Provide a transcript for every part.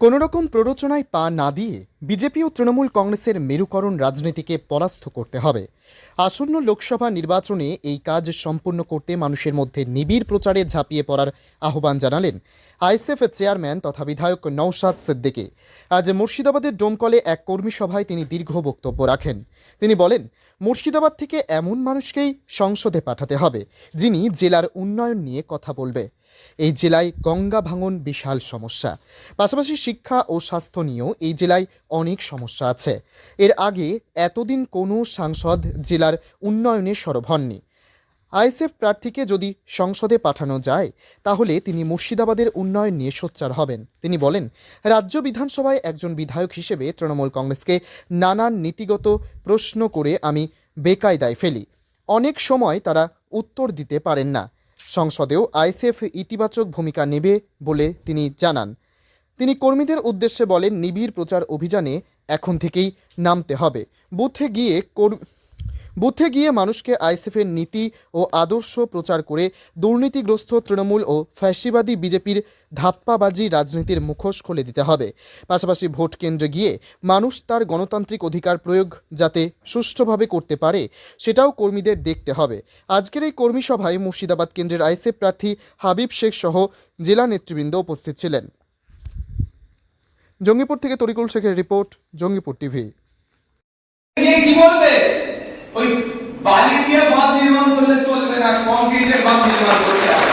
কোনোরকম প্ররোচনায় পা না দিয়ে বিজেপি ও তৃণমূল কংগ্রেসের মেরুকরণ রাজনীতিকে পরাস্ত করতে হবে। আসন্ন লোকসভা নির্বাচনে এই কাজ সম্পূর্ণ করতে মানুষের মধ্যে নিবিড় প্রচারে ঝাঁপিয়ে পড়ার আহ্বান জানালেন আইএসএফ চেয়ারম্যান তথা বিধায়ক নৌশাদ সিদ্দিকী। আজ মুর্শিদাবাদের ডোমকলে এক কর্মী সভায় তিনি দীর্ঘ বক্তব্য রাখেন। তিনি বলেন, মুর্শিদাবাদ থেকে এমন মানুষকেই সংসদে পাঠাতে হবে, যিনি জেলার উন্নয়ন নিয়ে কথা বলবে। এই জেলায় গঙ্গা ভাঙন বিশাল সমস্যা। পাশাপাশি শিক্ষা ও স্বাস্থ্য নিয়েও এই জেলায় অনেক সমস্যা আছে। এর আগে এতদিন কোনো সাংসদ জেলার উন্নয়নে সরব হননি। আইএসএফ প্রার্থীকে যদি সংসদে পাঠানো যায়, তাহলে তিনি মুর্শিদাবাদের উন্নয়ন নিয়ে সোচ্চার হবেন। তিনি বলেন, রাজ্য বিধানসভায় একজন বিধায়ক হিসেবে তৃণমূল কংগ্রেসকে নানান নীতিগত প্রশ্ন করে আমি বেকায়দায় ফেলি। অনেক সময় তারা উত্তর দিতে পারেন না। সংসদেও আইএসএফ ইতিবাচক ভূমিকা নেবে বলে তিনি জানান। তিনি কর্মীদের উদ্দেশ্যে বলেন, নিবিড় প্রচার অভিযানে এখন থেকেই নামতে হবে। বুথে গিয়ে বুথে গিয়ে মানুষকে আইএসএফের নীতি ও আদর্শ প্রচার করে দুর্নীতিগ্রস্ত তৃণমূল ও ফ্যাসিবাদী বিজেপির ধাপ্পাবাজি রাজনীতির মুখোশ খুলে দিতে হবে। পাশাপাশি ভোট কেন্দ্রে গিয়ে মানুষ তার গণতান্ত্রিক অধিকার প্রয়োগ যাতে সুষ্ঠুভাবে করতে পারে, সেটাও কর্মীদের দেখতে হবে। আজকের এই কর্মী সভায় মুর্শিদাবাদ কেন্দ্রের আইএসএফ প্রার্থী হাবিব শেখ সহ জেলা নেতৃবৃন্দ উপস্থিত ছিলেন। জঙ্গিপুর থেকে তরিকুল শেখের রিপোর্ট, জঙ্গিপুর টিভি। কি বলবে? ওই বালি দিয়ে বাঁধ নির্মাণ করলে চলবে না কংক্রিটের বাঁধ নির্মাণ করতে হবে।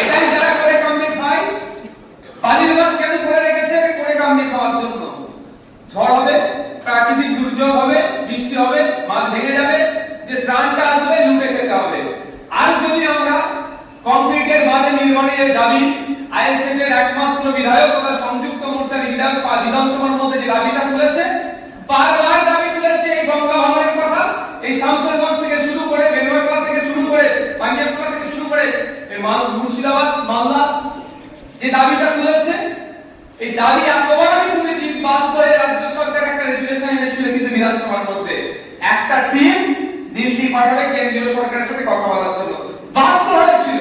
এটাই যারা করে কামে খায়, বালির বাঁধ কেন করে রেখেছে? করে কামে খাওয়ার জন্য। ঝড় হবে, প্রাকৃতিক দুর্যোগ হবে, বৃষ্টি হবে, বাঁধ ভেঙে যাবে, যে ত্রাণটা আসবে, লুটে খেতে হবে। আর যদি আমরা কংক্রিটের বাঁধে নির্মাণের দাবি আইএসএফ এর একমাত্র বিধায়ক তথা সংযুক্ত মোর্চার বিধান বিধানসভার মধ্যে যে দাবিটা তুলেছে বারবার দাবি তুলেছে এই গঙ্গা ভাঙনের কথা এই শামসেরগঞ্জ থেকে শুরু করে বেনুয়াপাড়া থেকে শুরু করে বাঙ্গিয়াপাড়া থেকে শুরু করে এই মাল- মালদা যে দাবিটা তুলেছে, এই দাবি এতবার আমি তুলেছি বাধ্য হয়ে রাজ্য সরকার একটা রেজুলেশন এনেছিল কিন্তু বিধানসভার মধ্যে। একটা টিম দিল্লি পাঠাবে, কেন্দ্রীয় সরকারের সাথে কথা বলার জন্য। বাধ্য হয়েছিল।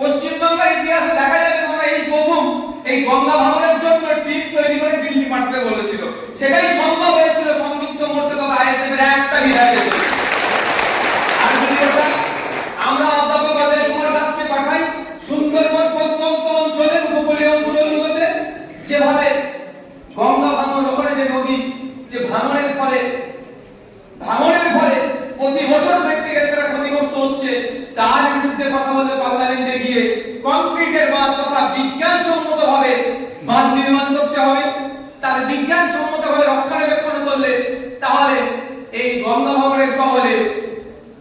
পশ্চিমবাংলার ইতিহাসে দেখা যাবে মনে এই প্রথম এই গঙ্গা ভাঙনের জন্য টিম তৈরি করে দিল্লি পাঠাতে বলেছিল। সেটাই সম্ভব হয়েছিল সংযুক্ত মোর্চা তথা আইএসএফ এর একটা বিধায়কের জন্য। আর যদি ওটা আমরা অধ্যাপক অজয় কুমার দাসকে পাঠাই সুন্দরবন প্রত্যন্ত অঞ্চলের উপকূলীয় অঞ্চলগুলোতে যেভাবে গঙ্গা ভাঙন ওখানে যে নদী যে ভাঙনের ফলে ভাঙনের ফলে প্রতি দেখতে ক্ষতিগ্রস্ত হচ্ছে, তার বিরুদ্ধে কথা বলতে পার্লামেন্টে গিয়ে কংক্রিটের বাঁধ তথা বিজ্ঞানসম্মত ভাবে বাঁধ নির্মাণ করতে হবে। তার বিজ্ঞানসম্মত ভাবে রক্ষণাবেক্ষণ করলে তাহলে এই গঙ্গা কবলে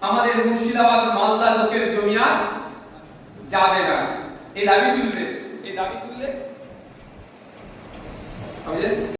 আমাদের মুর্শিদাবাদ মালদা লোকের জমি আর যাবে না। এই দাবি তুললে, এই দাবি তুললে?